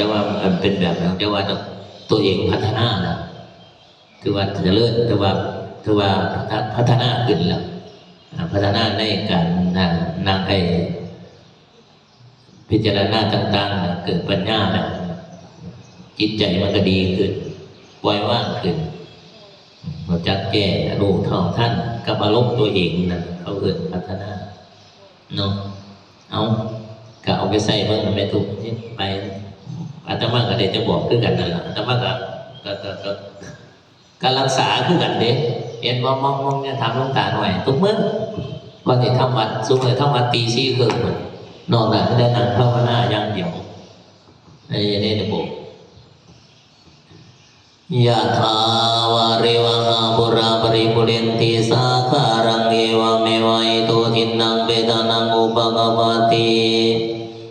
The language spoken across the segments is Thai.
แต่ว่ามันเป็นแบบนั้นแต่ว่าตัวเองพัฒนานะคือว่าจะเลิศแต่ว่าคือว่าพัฒนาขึ้นแล้วอ่าพัฒนาในการนั่งนั่งไอพิจารณาต่างๆ เกิดปัญญานะจิตใจมันก็ดีขึ้นปล่อยว่างขึ้นเราจักแก้รู้เท่าท่านกับอารมณ์ตัวเองนะเขาเกิดพัฒนาเนาะเอาก็เอาไปใส่เมื่อมันไม่ถูกนี่ไป อาตมาก็ได้จะบอกคือกันนั่นแหละอาตมาก็ก็ก็ก็ก็รักษาคือกันเด้เห็นว่ามองมองเนี่ยทำลงตาหน่อยทุกมื้อก่อนที่ทำวัดสุกเลยทำวัดตีสี่ครึ่งมันนอกนั้นก็ได้นั่งภาวนาอย่างเดียวในในระบบยะถาวาริวังอาปุราปริปุเรนติสาคารังเอวเมวัยโตทินังเบตานังอุปกปติ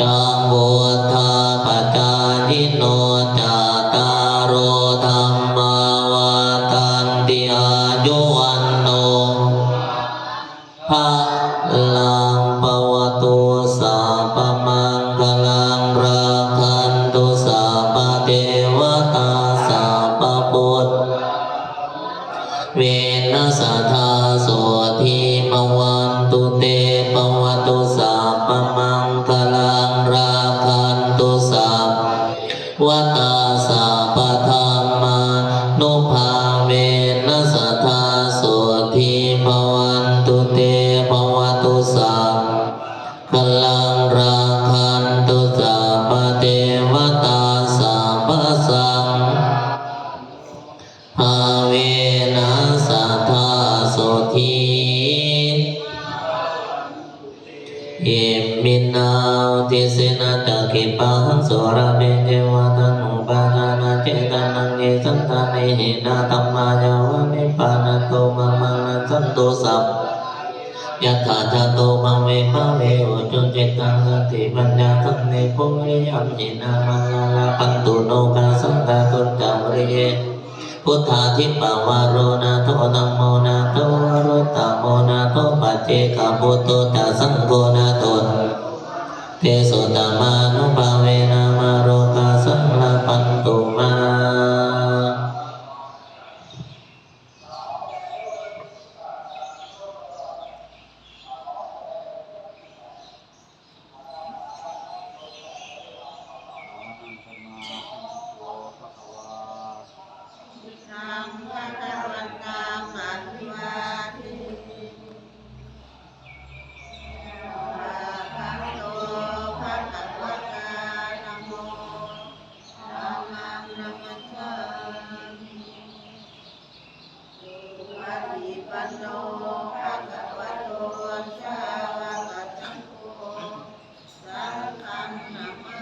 จังโวธาปจายิโนจาตารโอธรรมาวาตันติอายุ สัพพธรรมานุภาเวนัสทาโสทีมวันตุเตปวัตุสัพพลังราคันตุสัพเทวตาสัพพสังภาเวนัสทธา นาทิเสนาตะกิปังโสระเบเจวะตันุปาทานาเจตานังเยสันตานิหินาตัมมายาวะนิปานาโตมะมังนสันโตสัพยะถาทาโตมังเวภาเวโอจุเจตังสติปัญญาทันเนโพริยัมหินามังลาปันตุโนกาสังกาตุจจามริเยพุทธาทิปวารโรนาโทตัมโมนาโตวรตัมโมนาโตปัจเจกพุทโตตัสสังโฆนาโต เทโสตมานุภาเวนะมาโรกาสังลาปันตุมาธัมมะคะวันตั บันโนภะคะวะโตสาวกสังโฆสังฆังนะมา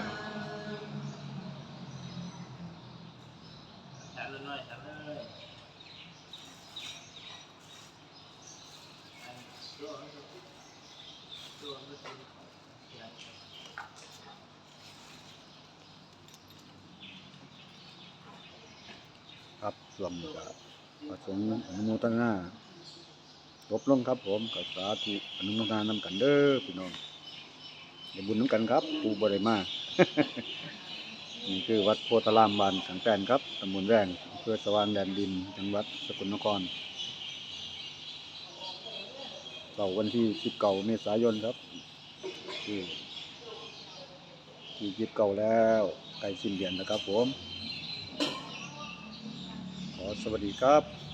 มิจัดเลยหน่อยจัดเลยตัวตัวตัวครับส่วนประสงค์อนุโมทนา จบลงครับผมกับสาธุอนุโมทนานำกันเด้อพี่น้องอย่าบุญน้ำกันครับ ปูบริมานี่คือวัดโพธารามบานสังแปนครับตำบลแรงอำเพื่อสว่างแดนดิน จังหวัดสกลนครเสาร์วันที่สิบเก้าเมษายนครับที่ที่ยิบเก่าแล้วใกล้สิ้นเดือนนะครับผม ขอสวัสดีครับ